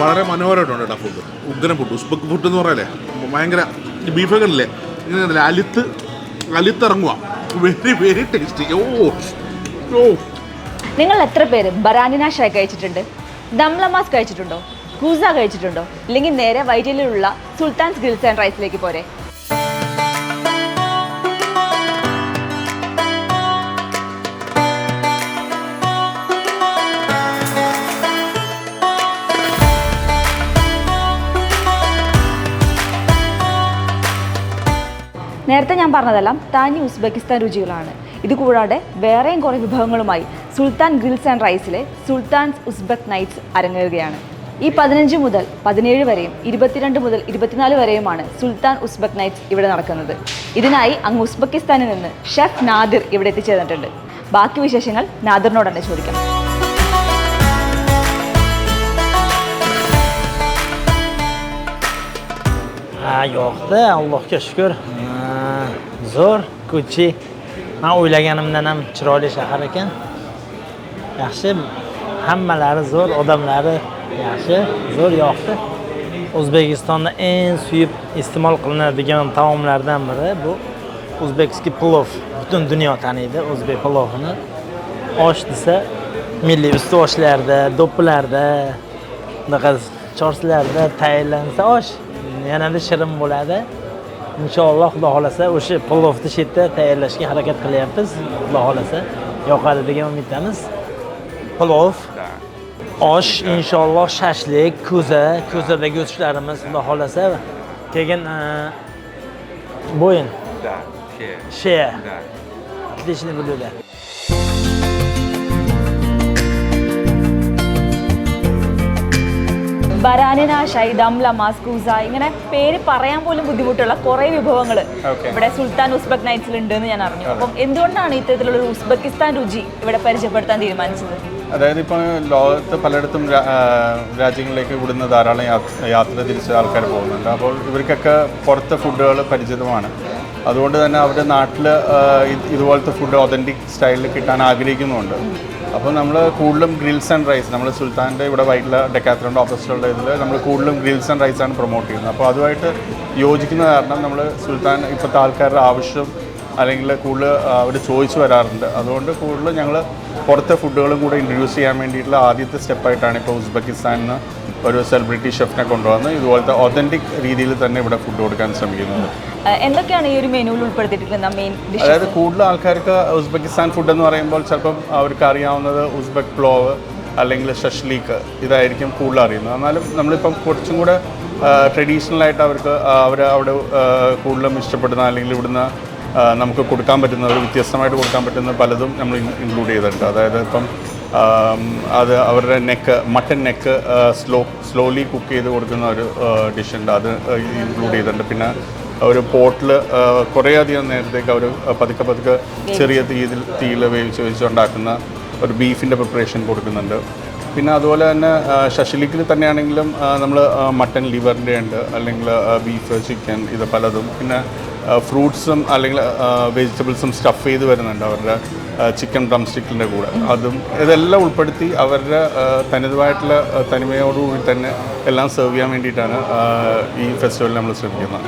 വളരെ മനോഹരമായിട്ടുണ്ട് കേട്ടോ ഫുഡ് ഉഗ്രൻ ഫുഡ് ഉസ്ബക്ക് ഫുഡ് എന്ന് പറയല്ലേ? ഭയങ്കര ബീഫൊക്കെ ഇല്ലേ ഇങ്ങനെ അലിത്ത് അലുത്ത് അലുത്തിറങ്ങുക വെരി വെരി ടേസ്റ്റി ഓ ഓ നിങ്ങൾ എത്ര പേര് ബറാനിന ഷായ് കഴിച്ചിട്ടുണ്ട്? ദംലമാസ് കഴിച്ചിട്ടുണ്ടോ? കൂസ കഴിച്ചിട്ടുണ്ടോ? ഇല്ലെങ്കിൽ നേരെ വൈറ്റിലുള്ള സുൽത്താൻസ് ഗ്രിൽസ് ആൻഡ് റൈസിലേക്ക് പോരെ. നേരത്തെ ഞാൻ പറഞ്ഞതെല്ലാം താനി ഉസ്ബെക്കിസ്ഥാൻ രുചികളാണ്. ഇതുകൂടാതെ വേറെയും കുറേ വിഭവങ്ങളുമായി സുൽത്താൻ ഗ്രിൽസ് ആൻഡ് റൈസിലെ സുൽത്താൻസ് ഉസ്ബെക് നൈറ്റ്സ് അരങ്ങേറുകയാണ്. ഈ പതിനഞ്ച് മുതൽ പതിനേഴ് വരെയും ഇരുപത്തിരണ്ട് മുതൽ ഇരുപത്തിനാല് വരെയുമാണ് സുൽത്താൻ ഉസ്ബെക് നൈറ്റ്സ് ഇവിടെ നടക്കുന്നത്. ഇതിനായി അങ്ങ് ഉസ്ബെക്കിസ്ഥാനിൽ നിന്ന് ഷെഫ് നാദിർ ഇവിടെ എത്തിച്ചേർന്നിട്ടുണ്ട്. ബാക്കി വിശേഷങ്ങൾ നാദിറിനോട് തന്നെ ചോദിക്കാം. ആ allohga shukur Ha, zo'r ko'chi man o'ylaganimdan ham chiroyli shahar ekan. Yaxshi hammalari zo'r odamlari yaxshi zo'r yoqdi. O'zbekistonda eng suyib iste'mol qilinadigan taomlardan biri bu o'zbekskiy plov. Butun dunyo taniydi o'zbek plovini. Osh desa milliy usti oshlarda do'ppilarda bunaqa chorslarda tayyorlansa osh yanada shirin bo'ladi. inshaalloh xudo xohlasa o'sha plovni shu yerda tayyorlashga harakat qilyapmiz xudo xohlasa yoqadi degan umiddamiz plov osh inshaalloh shashlik ko'za ko'zada go'shtlarimiz xudo xohlasa keyin e, bo'yin Да, все. sheya Да. отличный блюдо ബരാനിന ഷൈ മാസ്കൂസ ലമാസ് കൂസ ഇങ്ങനെ പേര് പറയാൻ പോലും ബുദ്ധിമുട്ടുള്ള കുറേ വിഭവങ്ങൾ ഇവിടെ സുൽത്താൻ ഉസ്ബെക് നൈറ്റ്സിൽ ഉണ്ട് എന്ന് ഞാൻ അറിഞ്ഞു. അപ്പം എന്തുകൊണ്ടാണ് ഇത്തരത്തിലുള്ള ഒരു ഉസ്ബെക്കിസ്ഥാൻ രുചി ഇവിടെ പരിചയപ്പെടുത്താൻ തീരുമാനിച്ചത്? അതായത് ഇപ്പോൾ ലോകത്ത് പലയിടത്തും രാജ്യങ്ങളിലേക്ക് ഇവിടുന്ന് ധാരാളം യാത്ര തിരിച്ച ആൾക്കാർ പോകുന്നുണ്ട്. അപ്പോൾ ഇവർക്കൊക്കെ പുറത്തെ ഫുഡുകൾ പരിചിതമാണ്. അതുകൊണ്ട് തന്നെ അവരുടെ നാട്ടിൽ ഇതുപോലത്തെ ഫുഡ് ഒതന്റിക് സ്റ്റൈലിൽ കിട്ടാൻ ആഗ്രഹിക്കുന്നുണ്ട് അപ്പോൾ നമ്മൾ കൂടുതലും ഗ്രിൽസ് ആൻഡ് റൈസ് നമ്മൾ സുൽത്താന്റെ ഇവിടെ വൈറ്റിലെ ഡെക്കാത്രോണ്ട് ഓപ്പോസിറ്റുള്ള ഇതിൽ നമ്മൾ കൂടുതലും ഗ്രിൽസ് ആൻഡ് റൈസാണ് പ്രൊമോട്ട് ചെയ്യുന്നത്. അപ്പോൾ അതുമായിട്ട് യോജിക്കുന്ന കാരണം നമ്മൾ സുൽത്താൻ ഇപ്പോഴത്തെ ആൾക്കാരുടെ ആവശ്യം അല്ലെങ്കിൽ കൂടുതൽ അവർ ചോദിച്ചു വരാറുണ്ട്. അതുകൊണ്ട് കൂടുതൽ ഞങ്ങൾ പുറത്തെ ഫുഡുകളും കൂടെ ഇൻട്രൊഡ്യൂസ് ചെയ്യാൻ വേണ്ടിയിട്ടുള്ള ആദ്യത്തെ സ്റ്റെപ്പായിട്ടാണ് ഇപ്പോൾ ഉസ്ബെക്കിസ്ഥാനിൽ നിന്ന് ഒരു സെലിബ്രിറ്റി ഷെഫിനെ കൊണ്ടുവന്ന് ഇതുപോലത്തെ ഒതന്റിക് രീതിയിൽ തന്നെ ഇവിടെ ഫുഡ് കൊടുക്കാൻ ശ്രമിക്കുന്നത്. എന്തൊക്കെയാണ് ഈ ഒരു മെനുവിൽ ഉൾപ്പെടുത്തിയിട്ടുള്ളത്? മെയിൻ അതായത് കൂടുതൽ ആൾക്കാർക്ക് ഉസ്ബെക്കിസ്ഥാൻ ഫുഡ് എന്ന് പറയുമ്പോൾ ചിലപ്പം അവർക്ക് അറിയാവുന്നത് ഉസ്ബെക് പ്ലോവ് അല്ലെങ്കിൽ ഷഷ്ലീക്ക് ഇതായിരിക്കും കൂടുതൽ അറിയുന്നത്. എന്നാലും നമ്മളിപ്പം കുറച്ചും കൂടെ ട്രഡീഷണലായിട്ട് അവർക്ക് അവർ അവിടെ കൂടുതലും ഇഷ്ടപ്പെടുന്ന അല്ലെങ്കിൽ ഇവിടുന്ന് നമുക്ക് കൊടുക്കാൻ പറ്റുന്ന ഒരു വ്യത്യസ്തമായിട്ട് കൊടുക്കാൻ പറ്റുന്ന പലതും നമ്മൾ ഇൻക്ലൂഡ് ചെയ്തിട്ടുണ്ട്. അതായത് ഇപ്പം അത് അവരുടെ neck mutton neck slow slowly cook ചെയ്ത് കൊടുക്കുന്ന ഒരു ഡിഷ് ഉണ്ട്. അത് ഇൻക്ലൂഡ് ചെയ്തിട്ടുണ്ട്. പിന്നെ ഒരു പോട്ടിൽ കുറേയധികം നേരത്തേക്ക് അവർ പതുക്കെ പതുക്കെ ചെറിയ തീയിൽ തീയിൽ വേവിച്ച് വേവിച്ചുണ്ടാക്കുന്ന ഒരു ബീഫിന്റെ പ്രിപ്പറേഷൻ കൊടുക്കുന്നുണ്ട്. പിന്നെ അതുപോലെ തന്നെ ശശിലിക്കിൽ തന്നെയാണെങ്കിലും നമ്മൾ മട്ടൻ ലിവറിന്റെ ഉണ്ട്. അല്ലെങ്കിൽ ബീഫ് ചിക്കൻ ഇത് പലതും. പിന്നെ ഫ്രൂട്ട്സും അല്ലെങ്കിൽ വെജിറ്റബിൾസും സ്റ്റഫ് ചെയ്ത് വരുന്നുണ്ട് അവരുടെ ചിക്കൻ ഡ്രം സ്റ്റിക്കിന്റെ കൂടെ. അതും ഇതെല്ലാം ഉൾപ്പെടുത്തി അവരുടെ തനതുമായിട്ടുള്ള തനിമയോടുകൂടി തന്നെ എല്ലാം സെർവ് ചെയ്യാൻ വേണ്ടിയിട്ടാണ് ഈ ഫെസ്റ്റിവൽ നമ്മൾ ശ്രമിക്കുന്നത്.